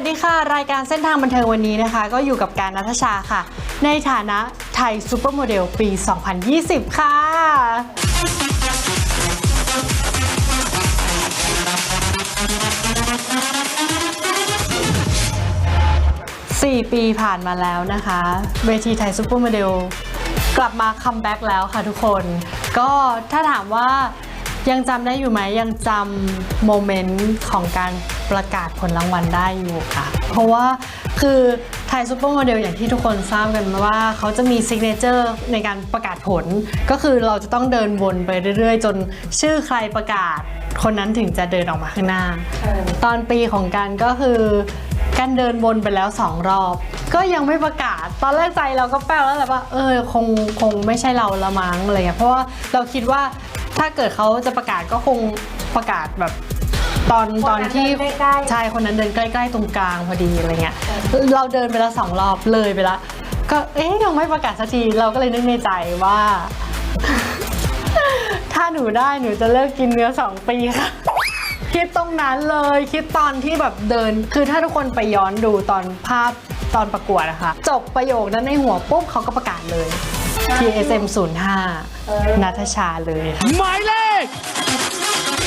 วัสดีค่ะ รายการเส้นทางบันเทิงวันนี้นะคะ ก็อยู่กับการนัทชาค่ะ ในฐานะไทยซูเปอร์โมเดลปี 2020 ค่ะ 4 ปีผ่านมาแล้วนะคะ เวทีไทยซูเปอร์โมเดลกลับมาคัมแบ็กแล้วค่ะทุกคน ก็ถ้าถามว่า ยังจำได้อยู่ไหมยังจำโมเมนต์ของการประกาศผลรางวัลได้อยู่ค่ะ เพราะว่าคือไทยซูเปอร์โมเดลอย่างที่ทุกคนทราบกันว่า เขาจะมีซิกเนเจอร์ในการประกาศผล ก็คือเราจะต้องเดินวนไปเรื่อยๆ จนชื่อใครประกาศ คนนั้นถึงจะเดินออกมาข้างหน้า ตอนปีของกันก็คือการเดินวนไปแล้วสองรอบ ก็ยังไม่ประกาศ ตอนแรกใจเราก็แป้วแล้วแหละว่า เออคงคงไม่ใช่เราละมั้งอะไรเงี้ยเพราะว่าเราคิดว่า ถ้าเกิดเขาจะประกาศก็คงประกาศแบบตอนตอนที่คนนั้นเดินใกล้ๆ ใช่คนนั้นเดินใกล้ๆตรงกลางพอดีอะไรเงี้ยเราเดินไปแล้วสองรอบเลยไปแล้วก็เอ๊ยยังไม่ประกาศสักทีเราก็เลยนึกในใจว่า ถ้าหนูได้หนูจะเลิกกินเนื้อสองปีค่ะ คิดตรงนั้นเลยคิดตอนที่แบบเดิน คือถ้าทุกคนไปย้อนดูตอนภาพตอนประกวดนะคะจบประโยคนั้นในหัวปุ๊บเขาก็ประกาศเลย TSM 05นัทชาเลยค่ะหมายเลข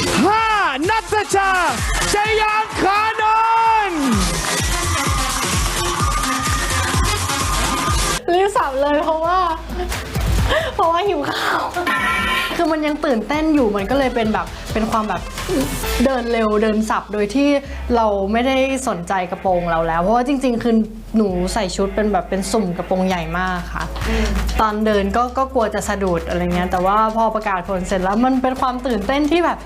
5 นัทชาชยางคานนท์รีบสับเลยเพราะว่า เพราะว่าหิวข้าว คือมันยังตื่นเต้นอยู่มันก็เลยเป็นแบบเป็นความแบบเดินเร็วเดินสับโดยที่เราไม่ได้สนใจกระโปรงเราแล้ว เพราะว่าจริง ๆ คือ หนูใส่ชุดเป็นแบบเป็นสุ่มกระโปรงใหญ่มากค่ะ ตอนเดินก็ก็กลัวจะสะดุดอะไรเงี้ยแต่ว่าพอประกาศผลเสร็จแล้วมันเป็นความตื่นเต้นที่แบบ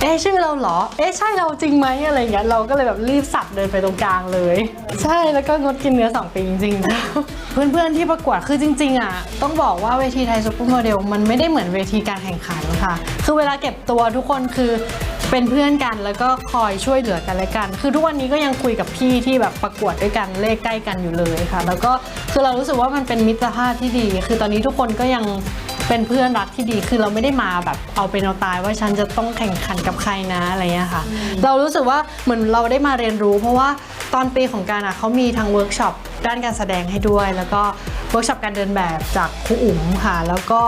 เอ๊ะชื่อเราเหรอ เอ๊ะใช่เราจริงไหมอะไรเงี้ยเราก็เลยแบบรีบสับเดินไปตรงกลางเลย ใช่แล้วก็งดกินเนื้อสองปีจริงๆนะเพื่อนๆที่ประกวดคือจริงๆอะต้องบอกว่าเวทีไทยซุปเปอร์โมเดลมันไม่ได้เหมือนเวทีการแข่งขันค่ะ คือเวลาเก็บตัวทุกคนคือ เป็นเพื่อนกันแล้วก็คอยช่วยเหลือกันและกัน คือทุกวันนี้ก็ยังคุยกับพี่ที่แบบประกวดด้วยกันเลขใกล้กันอยู่เลยค่ะ แล้วก็คือเรารู้สึกว่ามันเป็นมิตรภาพที่ดี คือตอนนี้ทุกคนก็ยังเป็นเพื่อนรักที่ดี คือเราไม่ได้มาแบบเอาเป็นเอาตายว่าฉันจะต้องแข่งขันกับใครนะอะไรเงี้ยค่ะ เรารู้สึกว่าเหมือนเราได้มาเรียนรู้ เพราะว่าตอนปีของการอะเขามีทั้งเวิร์กช็อปด้านการแสดงให้ด้วย แล้วก็ เวิร์กช็อปการเดินแบบจากครูอุ๋มค่ะ แล้วก็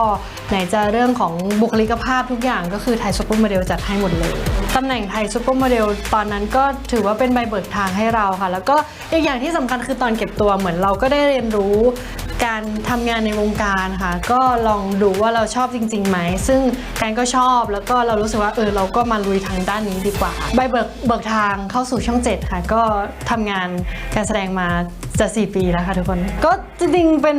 ไหนจะเรื่องของบุคลิกภาพทุกอย่างก็คือไทยซูเปอร์โมเดลจัดให้หมดเลยตำแหน่งไทยซูเปอร์โมเดลตอนนั้นก็ถือว่าเป็นใบเบิกทางให้เราค่ะ แล้วก็อีกอย่างที่สำคัญคือตอนเก็บตัวเหมือนเราก็ได้เรียนรู้การทำงานในวงการค่ะ ก็ลองดูว่าเราชอบจริงๆไหม ซึ่งการก็ชอบแล้วก็เรารู้สึกว่าเออเราก็มาลุยทางด้านนี้ดีกว่า ใบเบิกเบิกทางเข้าสู่ช่อง 7 ค่ะ ก็ทำงานการแสดงมา จะ4ปีแล้วค่ะทุกคน ก็จริงๆเป็น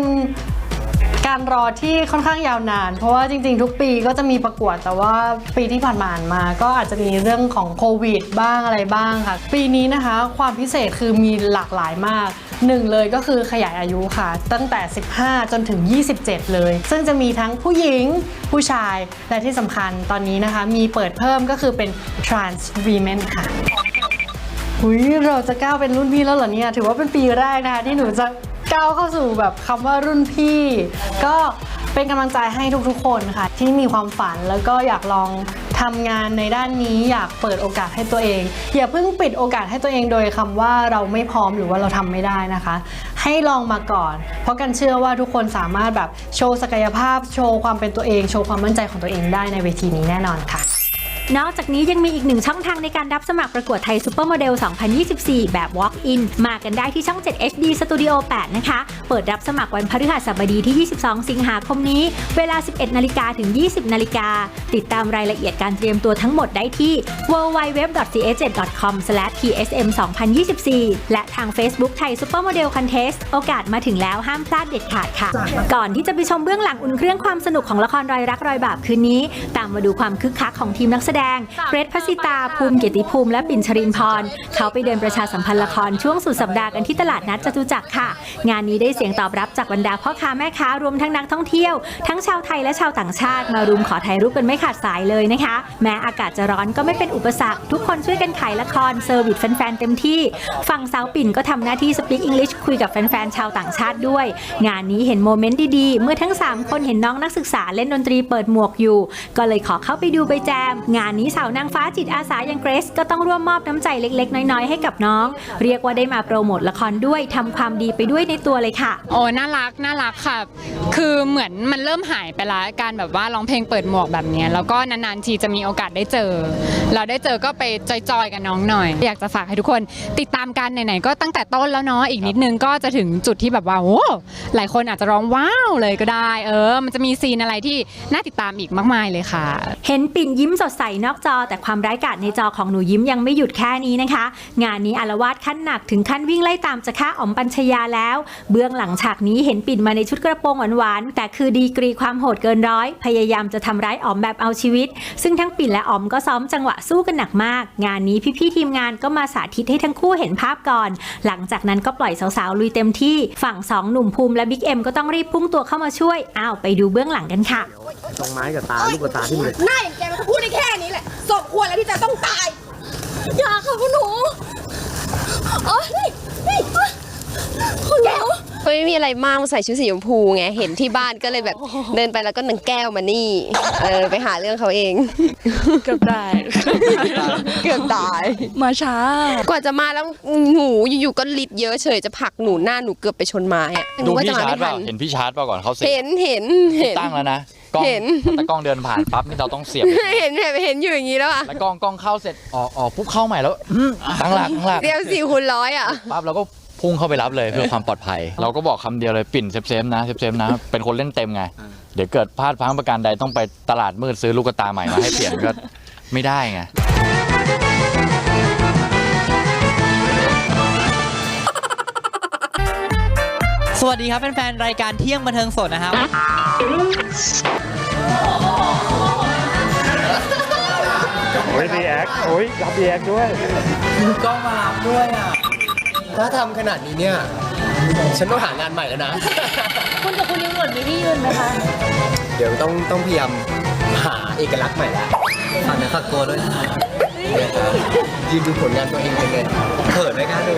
การรอที่ค่อนข้างยาวนาน เพราะว่าจริง ๆ ทุกปีก็จะมีประกวดแต่ว่าปีที่ผ่านๆมา ก็อาจจะมีเรื่องของโควิดบ้างอะไรบ้างค่ะ ปีนี้นะคะ ความพิเศษคือมีหลากหลายมากหนึ่งเลยก็คือขยายอายุค่ะ ตั้งแต่ 15 จนถึง 27 เลย ซึ่งจะมีทั้งผู้หญิงผู้ชายและที่สำคัญตอนนี้นะคะ มีเปิดเพิ่มก็คือเป็น trans women ค่ะ หุยเราจะก้าวเป็นรุ่นพี่แล้วเหรอเนี่ย ถือว่าเป็นปีแรกนะคะที่หนูจะก้าวเข้าสู่แบบคำว่ารุ่นพี่ ก็เป็นกำลังใจให้ทุกๆ คนค่ะ ที่มีความฝันแล้วก็อยากลองทำงานในด้านนี้อยากเปิดโอกาสให้ตัวเอง อย่าเพิ่งปิดโอกาสให้ตัวเองโดยคำว่าเราไม่พร้อมหรือว่าเราทำไม่ได้นะคะ ให้ลองมาก่อน เพราะกันเชื่อว่าทุกคนสามารถแบบโชว์ศักยภาพ โชว์ความเป็นตัวเอง โชว์ความมั่นใจของตัวเองได้ในเวทีนี้แน่นอนค่ะ นอกจากนี้ยังมีอีกหนึ่งช่องทางในการรับสมัครประกวดไทยซูเปอร์โมเดล 2024 แบบ Walk-in มากันได้ที่ช่อง 7 HD Studio 8 นะคะ เปิดรับสมัครวันพฤหัสบดีที่ 22 สิงหาคมนี้ เวลา 11 นาฬิกาถึง 20 นาฬิกา ติดตามรายละเอียดการเตรียมตัวทั้งหมดได้ที่ www.ch7.com/tsm2024 และทาง Facebook ไทยซูเปอร์โมเดลคอนเทสโอกาสมาถึงแล้วห้ามพลาดเด็ดขาดค่ะ ก่อนที่จะไปชมเบื้องหลังอุ่นเครื่องความสนุกของละครรอยรักรอยบาปคืนนี้ ตามมาดูความคึกคักของทีมนักแสดงเกรทพัสสิตา ภูมิเกียรติภูมิ และปิ่นชรินพร เขาไปเดินประชาสัมพันธ์ละครช่วงสุดสัปดาห์กันที่ตลาดนัดจตุจักรค่ะ งานนี้ได้เสียงตอบรับจากบรรดาพ่อค้าแม่ค้ารวมทั้งนักท่องเที่ยว ทั้งชาวไทยและชาวต่างชาติ มารุมขอถ่ายรูปกันไม่ขาดสายเลยนะคะ แม้อากาศจะร้อนก็ไม่เป็นอุปสรรค ทุกคนช่วยกันขายละครเซอร์วิสแฟนๆเต็มที่ ฝั่งสาวปิ่นก็ทำหน้าที่สปีกอังกฤษคุยกับแฟนๆชาวต่างชาติด้วย งานนี้เห็นโมเมนต์ดีๆ เมื่อทั้ง 3 คนเห็นน้องนักศึกษาเล่นดนตรีเปิดหมวกอยู่ ก็เลยขอเข้าไปดูไปแจมงานานนี้สาวนางฟ้าจิตอาสาอย่างเกรซก็ต้องร่วมมอบน้ำใจเล็ก ๆ น้อยๆ ให้กับน้อง เรียกว่าได้มาโปรโมทละครด้วยทำความดีไปด้วยในตัวเลยค่ะ โอ้น่ารักน่ารักค่ะ คือเหมือนมันเริ่มหายไปละการแบบว่าร้องเพลงเปิดหมวกแบบเนี้ยแล้วก็นานๆทีจะมีโอกาสได้เจอ เราได้เจอก็ไปจอยๆกับน้องหน่อย อยากจะฝากให้ทุกคนติดตามกันไหนๆก็ตั้งแต่ต้นแล้วเนาะอีกนิดนึงก็จะถึงจุดที่แบบว่าโอ้หลายคนอาจจะร้องว้าวเลยก็ได้ เออ มันจะมีซีนอะไรที่น่าติดตามอีกมากมายเลยค่ะ เห็นปิ่นยิ้มสดใสนอกจอ แต่ความร้ายกาจในจอของหนูยิ้มยังไม่หยุดแค่นี้นะคะ งานนี้อารวาสขั้นหนักถึงขั้นวิ่งไล่ตามจะฆ่าอ๋อมปัญชยาแล้ว เบื้องหลังฉากนี้เห็นปิ่นมาในชุดกระโปรงหวานๆแต่คือดีกรีความโหดเกินร้อย พยายามจะทำร้ายอ๋อมแบบเอาชีวิต ซึ่งทั้งปิ่นและอ๋อมก็ซ้อมจังหวะสู้กันหนักมาก งานนี้พี่ๆทีมงานก็มาสาธิตให้ทั้งคู่เห็นภาพก่อน หลังจากนั้นก็ปล่อยสาวๆลุยเต็มที่ฝั่งสองหนุ่มภูมิและบิ๊กเอ็มก็ต้องรีบพุ่งตัวเข้ามาช่วยอ้าวไปดูเบื้องหลังกันค่ะตรงไม้กับตาลูกตาที่มือหน้าอย่างแกมันพูดได้แค่นี้แหละ สมควรแล้วที่จะต้องตาย อย่าค่ะคุณหนูอ๋อนี่นี่คุณหนูก็ไม่มีอะไรมากมาใส่ชุดสีชมพูไง เห็นที่บ้านก็เลยแบบเดินไปแล้วก็นังแก้วมานี่ เออไปหาเรื่องเขาเอง เกือบได้ เกือบตาย มาช้า กว่าจะมาแล้วหนูอยู่ๆก็ลิดเยอะเฉยจะผลักหนูหน้าหนูเกือบไปชนไม้อะหนูดูว่าพี่จะมาชาร์ไม่จเปทัล่าน เห็นพี่ชาร์จเปล่าก่อนเขาเสร็จเห็นเห็นเห็น ตั้งแล้วนะก ล้องเห็นแต่กล้องเดินผ่านปั๊บนี่เราต้องเสียบ เห็นเห็นเห็นอยู่อย่างนี้แล้วอะแล้วกล้องกล้องเข้าเสร็จออกออกปุ๊บเข้าใหม่แล้วอืมตั้งหลักตั้งหลักเรียวสี่คูณร้อยอะปั๊บเราก็พุ่งเข้าไปรับเลยเพื่อความปลอดภัย เราก็บอกคำเดียวเลยปิ่นเซฟเซฟนะเซฟเซฟนะ เป็นคนเล่นเต็มไง เดี๋ยวเกิดพลาดพลังประการใดต้องไปตลาดมืดซื้อลูกตาใหม่มาให้เปลี่ยนก็ไม่ได้ไง วัสดีครับแฟนๆรายการเที่ยงบันเทิงสดนะครับ โอ้ยรีแอคโอ้ยรับรีแอคด้วย ก็มารับด้วยอะ ถ้าทำขนาดนี้เนี่ย ฉันต้องหางานใหม่แล้วนะ คุณกับคุณยังเหมือนมีที่ยืนไหมคะ เดี๋ยวต้องต้องพยายามหาเอกลักษณ์ใหม่ละฝากเนื้อฝากตัวด้วยนะครับยืนดูผลงานตัวเองเป็นไงเขินไม่กล้าดู